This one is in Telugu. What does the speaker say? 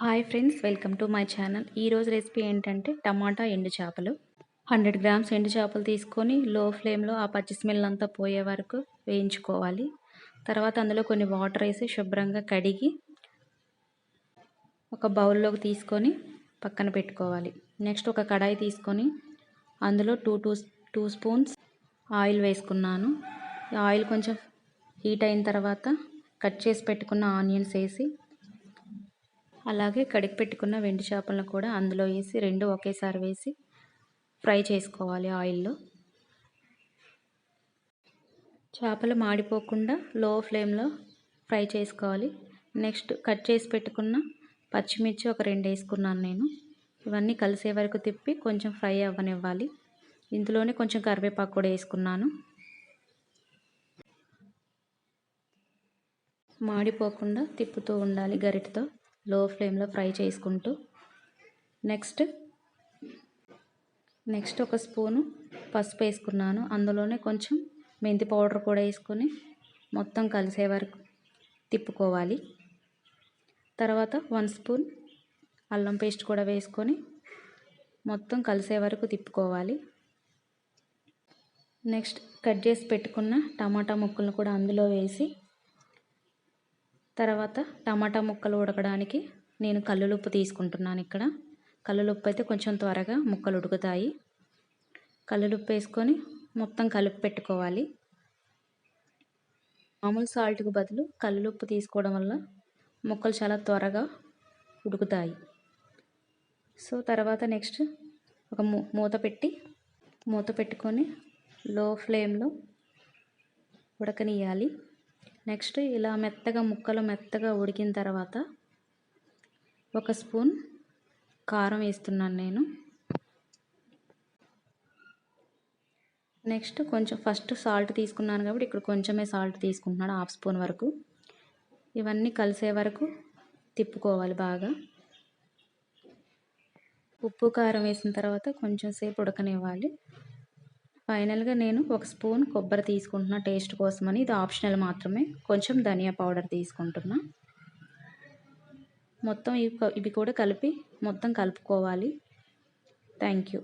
Hi friends welcome to my channel ఈరోజు రెసిపీ ఏంటంటే టమాటా ఎండు చేపలు. హండ్రెడ్ గ్రామ్స్ ఎండు చేపలు తీసుకొని లో ఫ్లేమ్లో ఆ పచ్చి స్మెల్ అంతా పోయే వరకు వేయించుకోవాలి. తర్వాత అందులో కొన్ని వాటర్ వేసి శుభ్రంగా కడిగి ఒక బౌల్లోకి తీసుకొని పక్కన పెట్టుకోవాలి. నెక్స్ట్ ఒక కడాయి తీసుకొని అందులో two two two spoons oil వేసుకున్నాను. ఆయిల్ కొంచెం హీట్ అయిన తర్వాత కట్ చేసి పెట్టుకున్న ఆనియన్స్ వేసి అలాగే కడిగి పెట్టుకున్న వెండి చేపలను కూడా అందులో వేసి రెండు ఒకేసారి వేసి ఫ్రై చేసుకోవాలి ఆయిల్లో. చేపలు మాడిపోకుండా లో ఫ్లేమ్లో ఫ్రై చేసుకోవాలి. నెక్స్ట్ కట్ చేసి పెట్టుకున్న పచ్చిమిర్చి ఒక రెండు వేసుకున్నాను నేను. ఇవన్నీ కలిసే వరకు తిప్పి కొంచెం ఫ్రై అవ్వనివ్వాలి. ఇందులోనే కొంచెం కరివేపాకు కూడా వేసుకున్నాను. మాడిపోకుండా తిప్పుతూ ఉండాలి గరిటతో. లో ఫ్లేమ్లో ఫ్రై చేసుకుంటూ నెక్స్ట్ నెక్స్ట్ ఒక స్పూను పసుపు వేసుకున్నాను. అందులోనే కొంచెం మెంతి పౌడర్ కూడా వేసుకొని మొత్తం కలిసే వరకు తిప్పుకోవాలి. తర్వాత వన్ స్పూన్ అల్లం పేస్ట్ కూడా వేసుకొని మొత్తం కలిసే వరకు తిప్పుకోవాలి. నెక్స్ట్ కట్ చేసి పెట్టుకున్న టమాటా ముక్కలను కూడా అందులో వేసి తర్వాత టమాటా ముక్కలు ఉడకడానికి నేను కల్లులుప్పు తీసుకుంటున్నాను ఇక్కడ. కల్లులుప్పు అయితే కొంచెం త్వరగా ముక్కలు ఉడుకుతాయి. కల్లులుప్పు వేసుకొని మొత్తం కలిపి పెట్టుకోవాలి. మామూలు సాల్ట్కి బదులు కల్లులుప్పు తీసుకోవడం వల్ల ముక్కలు చాలా త్వరగా ఉడుకుతాయి. సో తర్వాత నెక్స్ట్ ఒక మూత పెట్టి మూత పెట్టుకొని లో ఫ్లేమ్లో ఉడకనియాలి నెక్స్ట్ ఇలా మెత్తగా ముక్కలు మెత్తగా ఉడికిన తర్వాత ఒక స్పూన్ కారం వేస్తున్నాను నేను. నెక్స్ట్ కొంచెం ఫస్ట్ సాల్ట్ తీసుకున్నాను కాబట్టి ఇక్కడ కొంచెమే సాల్ట్ తీసుకుంటున్నాను హాఫ్ స్పూన్ వరకు. ఇవన్నీ కలిసే వరకు తిప్పుకోవాలి బాగా. ఉప్పు కారం వేసిన తర్వాత కొంచెం సేపు ఉడకనివ్వాలి. ఫైనల్గా నేను ఒక స్పూన్ కొబ్బరి తీసుకుంటున్నా టేస్ట్ కోసమని. ఇది ఆప్షనల్ మాత్రమే. కొంచెం ధనియా పౌడర్ తీసుకుంటున్నా. మొత్తం ఇవి ఇవి కూడా కలిపి మొత్తం కలుపుకోవాలి. Thank you.